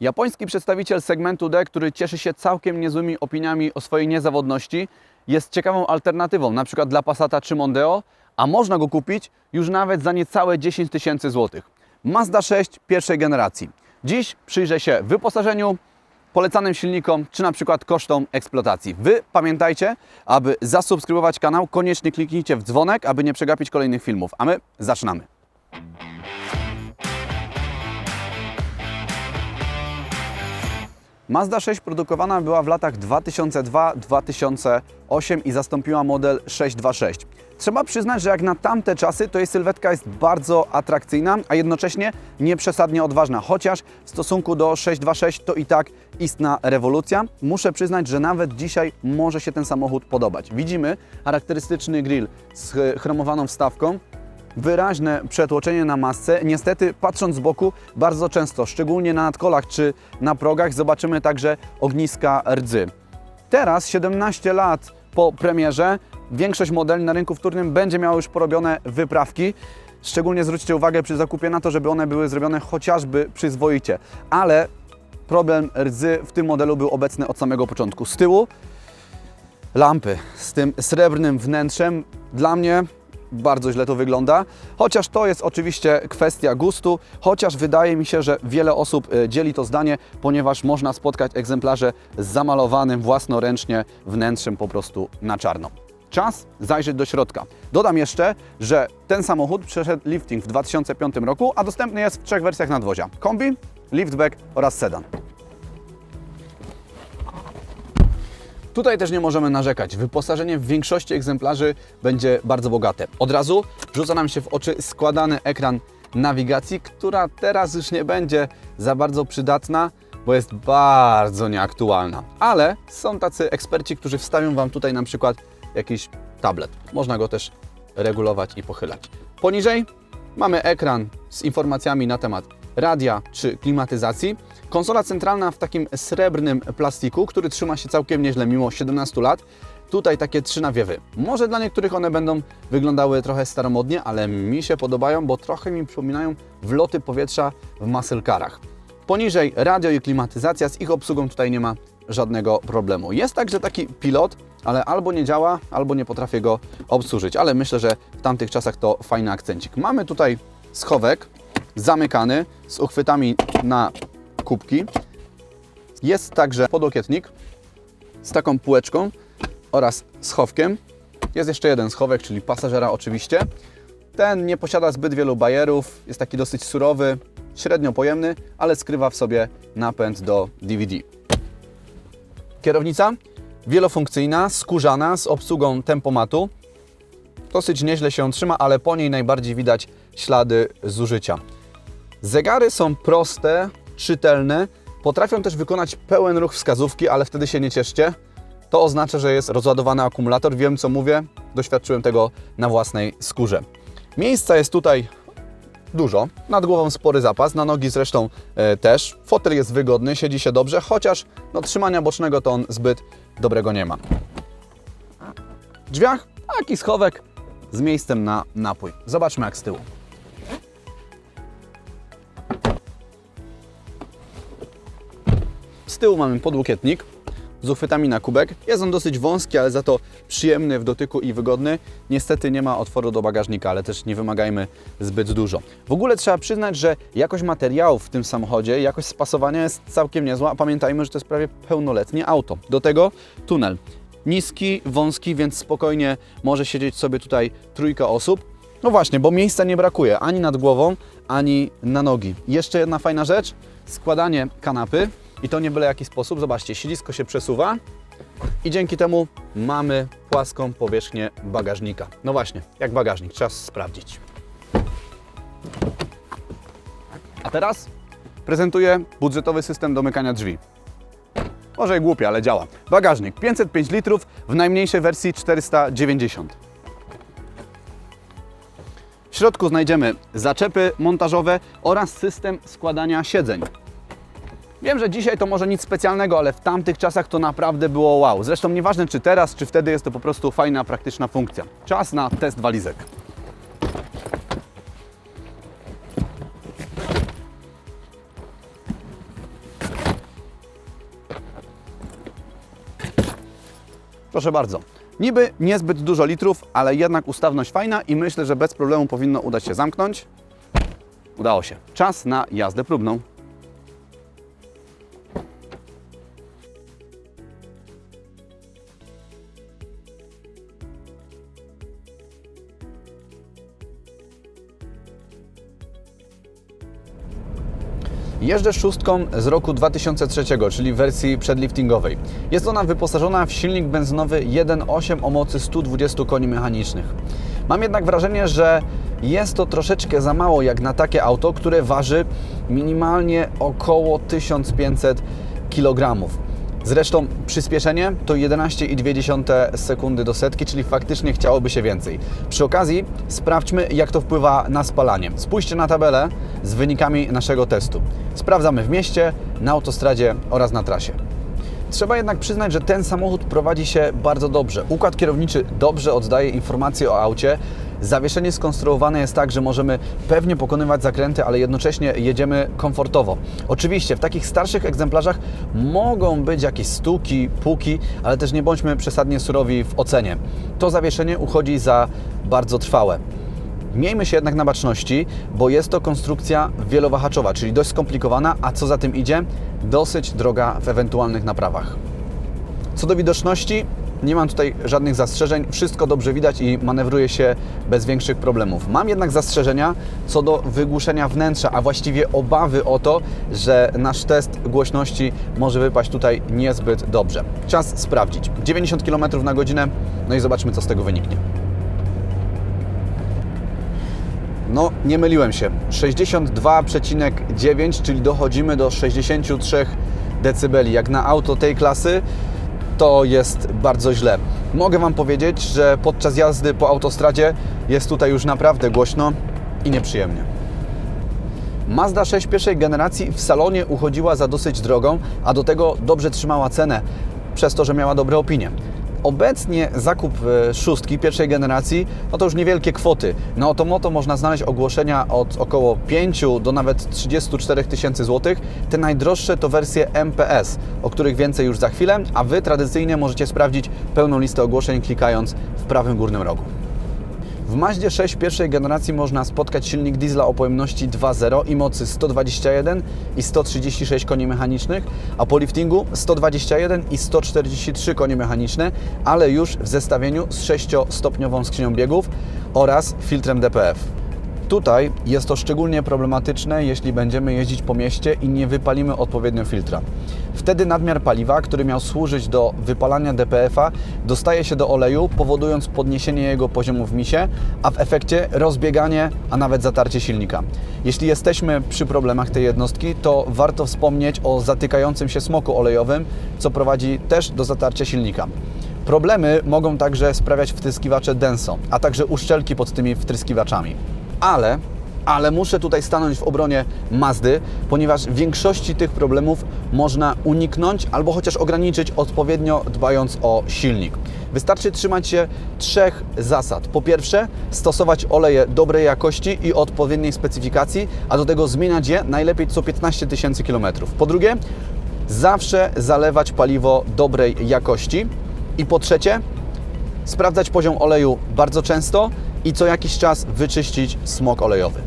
Japoński przedstawiciel segmentu D, który cieszy się całkiem niezłymi opiniami o swojej niezawodności, jest ciekawą alternatywą, na przykład dla Passata czy Mondeo, a można go kupić już nawet za niecałe 10 tysięcy złotych. Mazda 6 pierwszej generacji. Dziś przyjrzę się wyposażeniu, polecanym silnikom, czy na przykład kosztom eksploatacji. Wy pamiętajcie, aby zasubskrybować kanał, koniecznie kliknijcie w dzwonek, aby nie przegapić kolejnych filmów. A my zaczynamy. Mazda 6 produkowana była w latach 2002-2008 i zastąpiła model 626. Trzeba przyznać, że jak na tamte czasy, to jej sylwetka jest bardzo atrakcyjna, a jednocześnie nieprzesadnie odważna. Chociaż w stosunku do 626 to i tak istna rewolucja. Muszę przyznać, że nawet dzisiaj może się ten samochód podobać. Widzimy charakterystyczny grill z chromowaną wstawką, wyraźne przetłoczenie na masce. Niestety, patrząc z boku, bardzo często, szczególnie na nadkolach czy na progach, zobaczymy także ogniska rdzy. Teraz, 17 lat po premierze, większość modeli na rynku wtórnym będzie miała już porobione wyprawki. Szczególnie zwróćcie uwagę przy zakupie na to, żeby one były zrobione chociażby przyzwoicie. Ale problem rdzy w tym modelu był obecny od samego początku. Z tyłu lampy z tym srebrnym wnętrzem dla mnie bardzo źle to wygląda. Chociaż to jest oczywiście kwestia gustu, chociaż wydaje mi się, że wiele osób e, dzieli to zdanie, ponieważ można spotkać egzemplarze z zamalowanym własnoręcznie wnętrzem po prostu na czarno. Czas zajrzeć do środka. Dodam jeszcze, że ten samochód przeszedł lifting w 2005 roku, a dostępny jest w trzech wersjach nadwozia: kombi, liftback oraz sedan. Tutaj też nie możemy narzekać. Wyposażenie w większości egzemplarzy będzie bardzo bogate. Od razu rzuca nam się w oczy składany ekran nawigacji, która teraz już nie będzie za bardzo przydatna, bo jest bardzo nieaktualna. Ale są tacy eksperci, którzy wstawią Wam tutaj na przykład jakiś tablet. Można go też regulować i pochylać. Poniżej mamy ekran z informacjami na temat radia czy klimatyzacji. Konsola centralna w takim srebrnym plastiku, który trzyma się całkiem nieźle mimo 17 lat. Tutaj takie trzy nawiewy. Może dla niektórych one będą wyglądały trochę staromodnie, ale mi się podobają, bo trochę mi przypominają wloty powietrza w muscle carach. Poniżej radio i klimatyzacja, z ich obsługą tutaj nie ma żadnego problemu. Jest także taki pilot, ale albo nie działa, albo nie potrafię go obsłużyć, ale myślę, że w tamtych czasach to fajny akcencik. Mamy tutaj schowek zamykany z uchwytami na kubki. Jest także podokietnik z taką półeczką oraz schowkiem. Jest jeszcze jeden schowek, czyli pasażera oczywiście. Ten nie posiada zbyt wielu bajerów, jest taki dosyć surowy, średnio pojemny, ale skrywa w sobie napęd do DVD. Kierownica wielofunkcyjna, skórzana z obsługą tempomatu. Dosyć nieźle się trzyma, ale po niej najbardziej widać ślady zużycia. Zegary są proste, czytelne, potrafią też wykonać pełen ruch wskazówki, ale wtedy się nie cieszcie. To oznacza, że jest rozładowany akumulator. Wiem co mówię, doświadczyłem tego na własnej skórze. Miejsca jest tutaj dużo. Nad głową spory zapas, na nogi zresztą e, też. Fotel jest wygodny, siedzi się dobrze, chociaż no, trzymania bocznego to on zbyt dobrego nie ma. W drzwiach taki schowek z miejscem na napój. Zobaczmy jak z tyłu. Z tyłu mamy podłokietnik z uchwytami na kubek. Jest on dosyć wąski, ale za to przyjemny w dotyku i wygodny. Niestety nie ma otworu do bagażnika, ale też nie wymagajmy zbyt dużo. W ogóle trzeba przyznać, że jakość materiałów w tym samochodzie, jakość spasowania jest całkiem niezła. Pamiętajmy, że to jest prawie pełnoletnie auto. Do tego tunel. Niski, wąski, więc spokojnie może siedzieć sobie tutaj trójka osób. No właśnie, bo miejsca nie brakuje ani nad głową, ani na nogi. Jeszcze jedna fajna rzecz, składanie kanapy i to nie byle jaki sposób. Zobaczcie, siedzisko się przesuwa i dzięki temu mamy płaską powierzchnię bagażnika. No właśnie, jak bagażnik, trzeba sprawdzić. A teraz prezentuję budżetowy system domykania drzwi. Może i głupie, ale działa. Bagażnik 505 litrów, w najmniejszej wersji 490. W środku znajdziemy zaczepy montażowe oraz system składania siedzeń. Wiem, że dzisiaj to może nic specjalnego, ale w tamtych czasach to naprawdę było wow. Zresztą nieważne czy teraz, czy wtedy jest to po prostu fajna, praktyczna funkcja. Czas na test walizek. Proszę bardzo. Niby niezbyt dużo litrów, ale jednak ustawność fajna i myślę, że bez problemu powinno udać się zamknąć. Udało się. Czas na jazdę próbną. Jeżdżę szóstką z roku 2003, czyli wersji przedliftingowej. Jest ona wyposażona w silnik benzynowy 1.8 o mocy 120 koni mechanicznych. Mam jednak wrażenie, że jest to troszeczkę za mało jak na takie auto, które waży minimalnie około 1500 kg. Zresztą przyspieszenie to 11,2 sekundy do setki, czyli faktycznie chciałoby się więcej. Przy okazji sprawdźmy, jak to wpływa na spalanie. Spójrzcie na tabelę z wynikami naszego testu. Sprawdzamy w mieście, na autostradzie oraz na trasie. Trzeba jednak przyznać, że ten samochód prowadzi się bardzo dobrze. Układ kierowniczy dobrze oddaje informacje o aucie. Zawieszenie skonstruowane jest tak, że możemy pewnie pokonywać zakręty, ale jednocześnie jedziemy komfortowo. Oczywiście w takich starszych egzemplarzach mogą być jakieś stuki, puki, ale też nie bądźmy przesadnie surowi w ocenie. To zawieszenie uchodzi za bardzo trwałe. Miejmy się jednak na baczności, bo jest to konstrukcja wielowahaczowa, czyli dość skomplikowana, a co za tym idzie, dosyć droga w ewentualnych naprawach. Co do widoczności, nie mam tutaj żadnych zastrzeżeń, wszystko dobrze widać i manewruje się bez większych problemów. Mam jednak zastrzeżenia co do wygłuszenia wnętrza, a właściwie obawy o to, że nasz test głośności może wypaść tutaj niezbyt dobrze. Czas sprawdzić. 90 km na godzinę, no i zobaczmy co z tego wyniknie. No, nie myliłem się. 62,9, czyli dochodzimy do 63 dB. Jak na auto tej klasy, to jest bardzo źle. Mogę Wam powiedzieć, że podczas jazdy po autostradzie jest tutaj już naprawdę głośno i nieprzyjemnie. Mazda 6 pierwszej generacji w salonie uchodziła za dosyć drogą, a do tego dobrze trzymała cenę, przez to, że miała dobre opinie. Obecnie zakup e, szóstki pierwszej generacji, no to już niewielkie kwoty. Na Otomoto można znaleźć ogłoszenia od około 5 do nawet 34 tysięcy złotych. Te najdroższe to wersje MPS, o których więcej już za chwilę, a Wy tradycyjnie możecie sprawdzić pełną listę ogłoszeń klikając w prawym górnym rogu. W Maździe 6 pierwszej generacji można spotkać silnik diesla o pojemności 2.0 i mocy 121 i 136 koni mechanicznych, a po liftingu 121 i 143 konie mechaniczne, ale już w zestawieniu z 6-stopniową skrzynią biegów oraz filtrem DPF. Tutaj jest to szczególnie problematyczne, jeśli będziemy jeździć po mieście i nie wypalimy odpowiednio filtra. Wtedy nadmiar paliwa, który miał służyć do wypalania DPF-a, dostaje się do oleju, powodując podniesienie jego poziomu w misie, a w efekcie rozbieganie, a nawet zatarcie silnika. Jeśli jesteśmy przy problemach tej jednostki, to warto wspomnieć o zatykającym się smoku olejowym, co prowadzi też do zatarcia silnika. Problemy mogą także sprawiać wtryskiwacze Denso, a także uszczelki pod tymi wtryskiwaczami ale, ale muszę tutaj stanąć w obronie Mazdy, ponieważ większości tych problemów można uniknąć albo chociaż ograniczyć odpowiednio dbając o silnik. Wystarczy trzymać się trzech zasad. Po pierwsze, stosować oleje dobrej jakości i odpowiedniej specyfikacji, a do tego zmieniać je najlepiej co 15 tysięcy kilometrów. Po drugie, zawsze zalewać paliwo dobrej jakości. I po trzecie, sprawdzać poziom oleju bardzo często i co jakiś czas wyczyścić smog olejowy.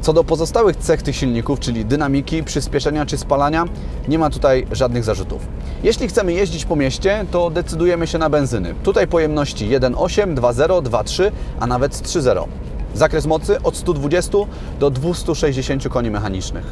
Co do pozostałych cech tych silników, czyli dynamiki, przyspieszenia czy spalania, nie ma tutaj żadnych zarzutów. Jeśli chcemy jeździć po mieście, to decydujemy się na benzyny. Tutaj pojemności 1.8, 2.0, 2.3, a nawet 3.0. Zakres mocy od 120 do 260 koni mechanicznych.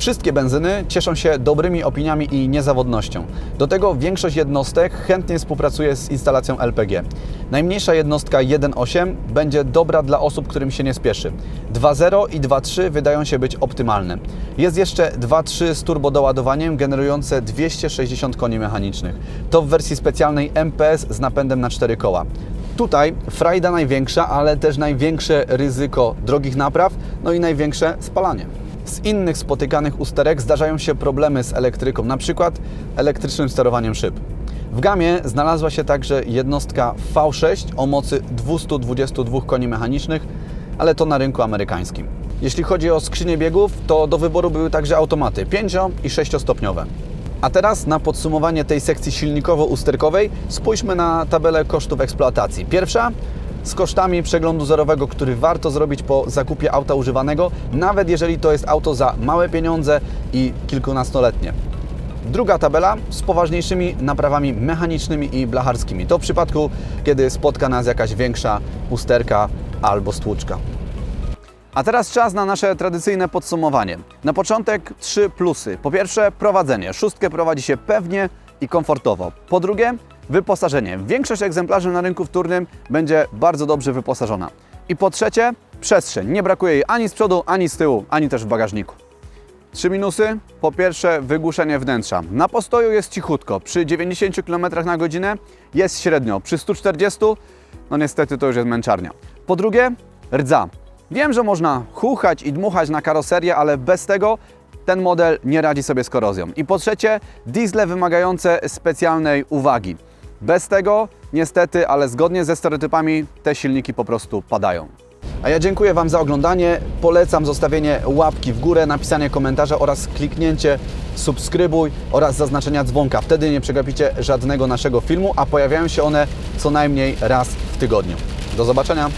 Wszystkie benzyny cieszą się dobrymi opiniami i niezawodnością. Do tego większość jednostek chętnie współpracuje z instalacją LPG. Najmniejsza jednostka 1.8 będzie dobra dla osób, którym się nie spieszy. 2.0 i 2.3 wydają się być optymalne. Jest jeszcze 2.3 z turbodoładowaniem generujące 260 koni mechanicznych. To w wersji specjalnej MPS z napędem na 4 koła. Tutaj frajda największa, ale też największe ryzyko drogich napraw, no i największe spalanie. Z innych spotykanych usterek zdarzają się problemy z elektryką, na przykład elektrycznym sterowaniem szyb. W gamie znalazła się także jednostka V6 o mocy 222 koni mechanicznych, ale to na rynku amerykańskim. Jeśli chodzi o skrzynię biegów, to do wyboru były także automaty 5 i 6 stopniowe. A teraz na podsumowanie tej sekcji silnikowo-usterkowej spójrzmy na tabelę kosztów eksploatacji. Pierwsza z kosztami przeglądu zerowego, który warto zrobić po zakupie auta używanego, nawet jeżeli to jest auto za małe pieniądze i kilkunastoletnie. Druga tabela z poważniejszymi naprawami mechanicznymi i blacharskimi. To w przypadku, kiedy spotka nas jakaś większa usterka albo stłuczka. A teraz czas na nasze tradycyjne podsumowanie. Na początek trzy plusy. Po pierwsze, prowadzenie. Szóstkę prowadzi się pewnie i komfortowo. Po drugie, wyposażenie. Większość egzemplarzy na rynku wtórnym będzie bardzo dobrze wyposażona. I po trzecie, przestrzeń. Nie brakuje jej ani z przodu, ani z tyłu, ani też w bagażniku. Trzy minusy. Po pierwsze, wygłuszenie wnętrza. Na postoju jest cichutko. Przy 90 km na godzinę jest średnio. Przy 140, no niestety to już jest męczarnia. Po drugie, rdza. Wiem, że można chuchać i dmuchać na karoserię, ale bez tego ten model nie radzi sobie z korozją. I po trzecie, diesle wymagające specjalnej uwagi. Bez tego, niestety, ale zgodnie ze stereotypami, te silniki po prostu padają. A ja dziękuję Wam za oglądanie. Polecam zostawienie łapki w górę, napisanie komentarza oraz kliknięcie subskrybuj oraz zaznaczenia dzwonka. Wtedy nie przegapicie żadnego naszego filmu, a pojawiają się one co najmniej raz w tygodniu. Do zobaczenia!